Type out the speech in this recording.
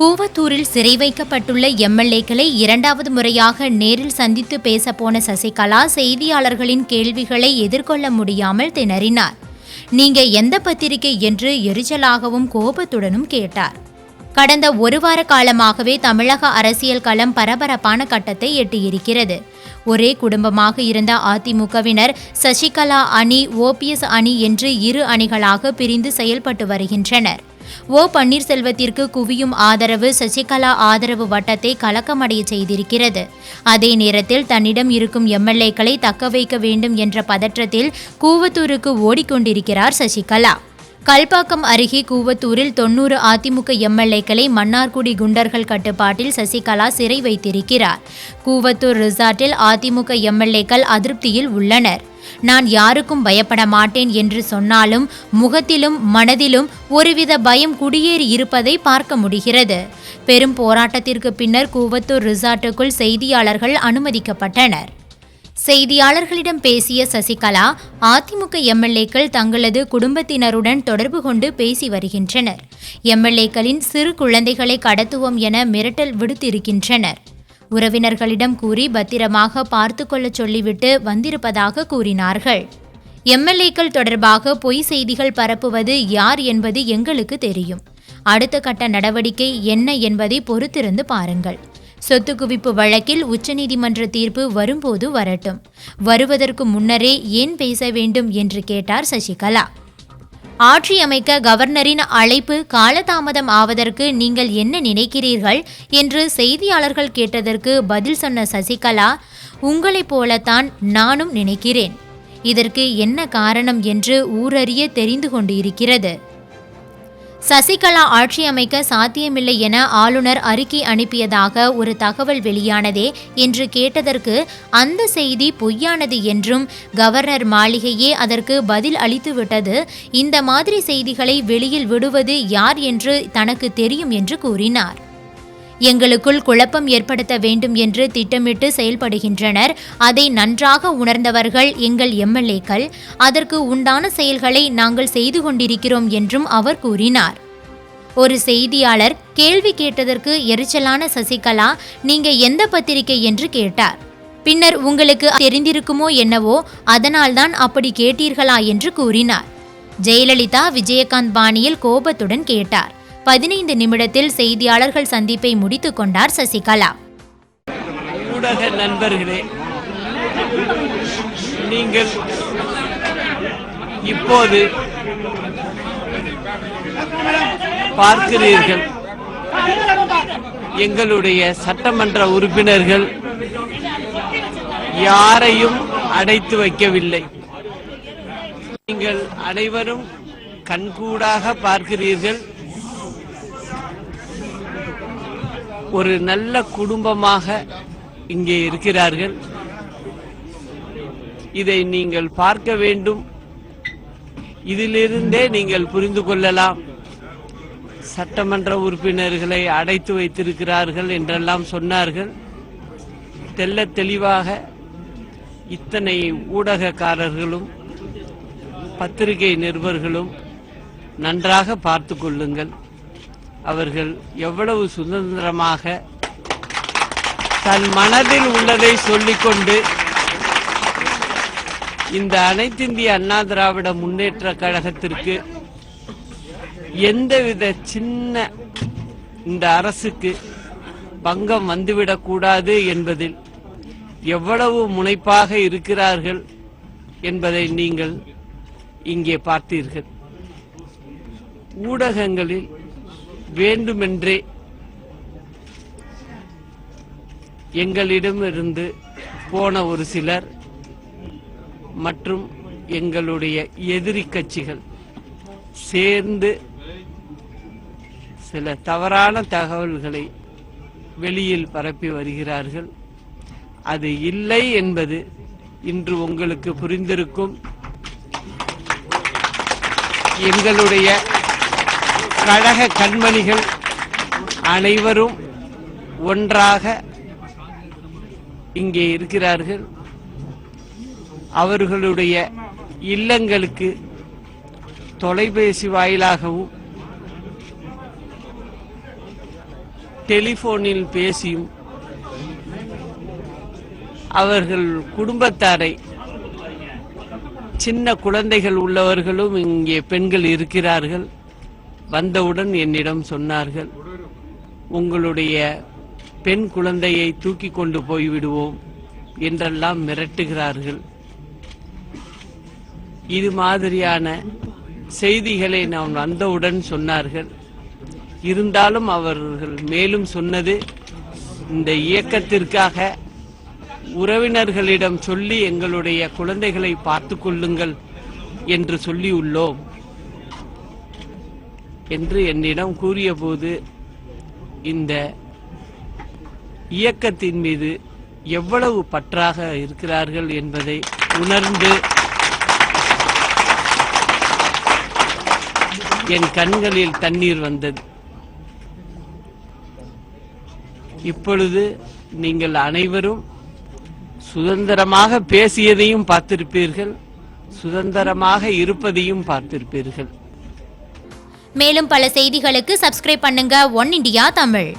கூவத்தூரில் சிறை வைக்கப்பட்டுள்ள எம்எல்ஏக்களை இரண்டாவது முறையாக நேரில் சந்தித்து பேசப்போன சசிகலா செய்தியாளர்களின் கேள்விகளை எதிர்கொள்ள முடியாமல் திணறினார். நீங்க எந்த பத்திரிகை? என்று எரிச்சலாகவும் கோபத்துடனும் கேட்டார். கடந்த ஒரு வார காலமாகவே தமிழக அரசியல் களம் பரபரப்பான கட்டத்தை எட்டியிருக்கிறது. ஒரே குடும்பமாக இருந்த அதிமுகவினர் சசிகலா அணி ஓபிஎஸ் அணி என்று இரு அணிகளாக பிரிந்து செயல்பட்டு வருகின்றனர். ஓ பன்னீர்செல்வத்திற்கு குவியும் ஆதரவு சசிகலா ஆதரவு வட்டத்தை கலக்கமடைய செய்திருக்கிறது. அதே நேரத்தில் தன்னிடம் இருக்கும் எம்எல்ஏக்களை தக்க வைக்க வேண்டும் என்ற பதற்றத்தில் கூவத்தூருக்கு ஓடிக்கொண்டிருக்கிறார் சசிகலா. கல்பாக்கம் அருகே கூவத்தூரில் தொன்னூறு அதிமுக எம்எல்ஏக்களை மன்னார்குடி குண்டர்கள் கட்டுப்பாட்டில் சசிகலா சிறை வைத்திருக்கிறார். கூவத்தூர் ரிசார்ட்டில் அதிமுக எம்எல்ஏக்கள் அதிருப்தியில் உள்ளனர். நான் யாருக்கும் பயப்பட மாட்டேன் என்று சொன்னாலும் முகத்திலும் மனதிலும் ஒருவித பயம் குடியேறி இருப்பதை பார்க்க முடிகிறது. பெரும் போராட்டத்திற்கு பின்னர் கூவத்தூர் ரிசார்ட்டுக்குள் செய்தியாளர்கள் அனுமதிக்கப்பட்டனர். செய்தியாளர்களிடம் பேசிய சசிகலா அதிமுக எம்எல்ஏக்கள் தங்களது குடும்பத்தினருடன் தொடர்பு கொண்டு பேசி வருகின்றனர். எம்எல்ஏக்களின் சிறு குழந்தைகளை கடத்துவோம் என மிரட்டல் விடுத்திருக்கின்றனர். உறவினர்களிடம் கூறி பத்திரமாக பார்த்து கொள்ளச் சொல்லிவிட்டு வந்திருப்பதாக கூறினார்கள். எம்எல்ஏக்கள் தொடர்பாக பொய் செய்திகள் பரப்புவது யார் என்பது எங்களுக்கு தெரியும். அடுத்த கட்ட நடவடிக்கை என்ன என்பதை பொறுத்திருந்து பாருங்கள். சொத்து குவிப்பு வழக்கில் உச்சநீதிமன்ற தீர்ப்பு வரும்போது வரட்டும். வருவதற்கு முன்னரே ஏன் பேச வேண்டும் என்று கேட்டார் சசிகலா. ஆட்சி அமைக்க கவர்னரின் அழைப்பு காலதாமதம் ஆவதற்கு நீங்கள் என்ன நினைக்கிறீர்கள் என்று செய்தியாளர்கள் கேட்டதற்கு பதில் சொன்ன சசிகலா உங்களைப் போலத்தான் நானும் நினைக்கிறேன். இதற்கு என்ன காரணம் என்று ஊரறிய தெரிந்து கொண்டு இருக்கிறது. சசிகலா ஆட்சி அமைக்க சாத்தியமில்லை என ஆளுநர் அறிக்கை அனுப்பியதாக ஒரு தகவல் வெளியானதே. என்று கேட்டதற்கு அந்த செய்தி பொய்யானது என்றும் கவர்னர் மாளிகையே அதற்கு பதில் அளித்துவிட்டது. இந்த மாதிரி செய்திகளை வெளியில் விடுவது யார் என்று தனக்கு தெரியும் என்று கூறினார். எங்களுக்குள் குழப்பம் ஏற்படுத்த வேண்டும் என்று திட்டமிட்டு செயல்படுகின்றனர். அதை நன்றாக உணர்ந்தவர்கள் எங்கள் எம்எல்ஏக்கள். அதற்கு உண்டான செயல்களை நாங்கள் செய்து கொண்டிருக்கிறோம் என்றும் அவர் கூறினார். ஒரு செய்தியாளர் கேள்வி கேட்டதற்கு எரிச்சலான சசிகலா நீங்க எந்த பத்திரிகை? என்று கேட்டார். பின்னர் உங்களுக்கு தெரிந்திருக்குமோ என்னவோ அதனால்தான் அப்படி கேட்டீர்களா? என்று கூறினார். ஜெயலலிதா விஜயகாந்த் பாணியில் கோபத்துடன் கேட்டார். பதினைந்து நிமிடத்தில் செய்தியாளர்கள் சந்திப்பை முடித்துக் கொண்டார் சசிகலா. ஊடக நண்பர்களே நீங்கள் இப்போது பார்க்கிறீர்கள். எங்களுடைய சட்டமன்ற உறுப்பினர்கள் யாரையும் அடைத்து வைக்கவில்லை. நீங்கள் அனைவரும் கண்கூடாக பார்க்கிறீர்கள். ஒரு நல்ல குடும்பமாக இங்கே இருக்கிறார்கள். இதை நீங்கள் பார்க்க வேண்டும். இதிலிருந்தே நீங்கள் புரிந்து கொள்ளலாம். சட்டமன்ற உறுப்பினர்களை அடைத்து வைத்திருக்கிறார்கள் என்றெல்லாம் சொன்னார்கள். தெல்ல தெளிவாக இத்தனை ஊடகக்காரர்களும் பத்திரிகை நிருபர்களும் நன்றாக பார்த்து கொள்ளுங்கள். அவர்கள் எவ்வளவு சுதந்திரமாக தன் மனதில் உள்ளதை சொல்லிக்கொண்டு இந்த அனைத்திந்திய அண்ணா திராவிட முன்னேற்ற கழகத்திற்கு எந்தவித சின்ன இந்த அரசுக்கு பங்கம் வந்துவிடக்கூடாது என்பதில் எவ்வளவு முனைப்பாக இருக்கிறார்கள் என்பதை நீங்கள் இங்கே பார்த்தீர்கள். ஊடகங்களில் வேண்டுமென்றே எங்களிடமிருந்து போன ஒரு சிலர் மற்றும் எங்களுடைய எதிரி கட்சிகள் சேர்ந்து சில தவறான தகவல்களை வெளியில் பரப்பி வருகிறார்கள். அது இல்லை என்பது இன்று உங்களுக்கு புரிந்திருக்கும். எங்களுடைய கழக கண்மணிகள் அனைவரும் ஒன்றாக இங்கே இருக்கிறார்கள். அவர்களுடைய இல்லங்களுக்கு தொலைபேசி வாயிலாகவும் டெலிபோனில் பேசியும் அவர்கள் குடும்பத்தாரை சின்ன குழந்தைகள் உள்ளவர்களும் இங்கே பெண்கள் இருக்கிறார்கள். வந்தவுடன் என்னிடம் சொன்னார்கள் உங்களுடைய பெண் குழந்தையை தூக்கி கொண்டு போய் விடுவோம் என்றெல்லாம் மிரட்டுகிறார்கள். இது மாதிரியான செய்திகளை நான் வந்தவுடன் சொன்னார்கள். இருந்தாலும் அவர்கள் மேலும் சொன்னது இந்த இயக்கத்திற்காக உறவினர்களிடம் சொல்லி எங்களுடைய குழந்தைகளை பார்த்து கொள்ளுங்கள் என்று சொல்லியுள்ளோம். என்று என்னிடம் கூறியபோது இந்த இயக்கத்தின் மீது எவ்வளவு பற்றாக இருக்கிறார்கள் என்பதை உணர்ந்து என் கண்களில் தண்ணீர் வந்தது. இப்பொழுது நீங்கள் அனைவரும் சுதந்திரமாக பேசியதையும் பார்த்திருப்பீர்கள் சுதந்திரமாக இருப்பதையும் பார்த்திருப்பீர்கள். மேலும் பல செய்திகளுக்கு சப்ஸ்கிரைப் பண்ணுங்க. One India Tamil.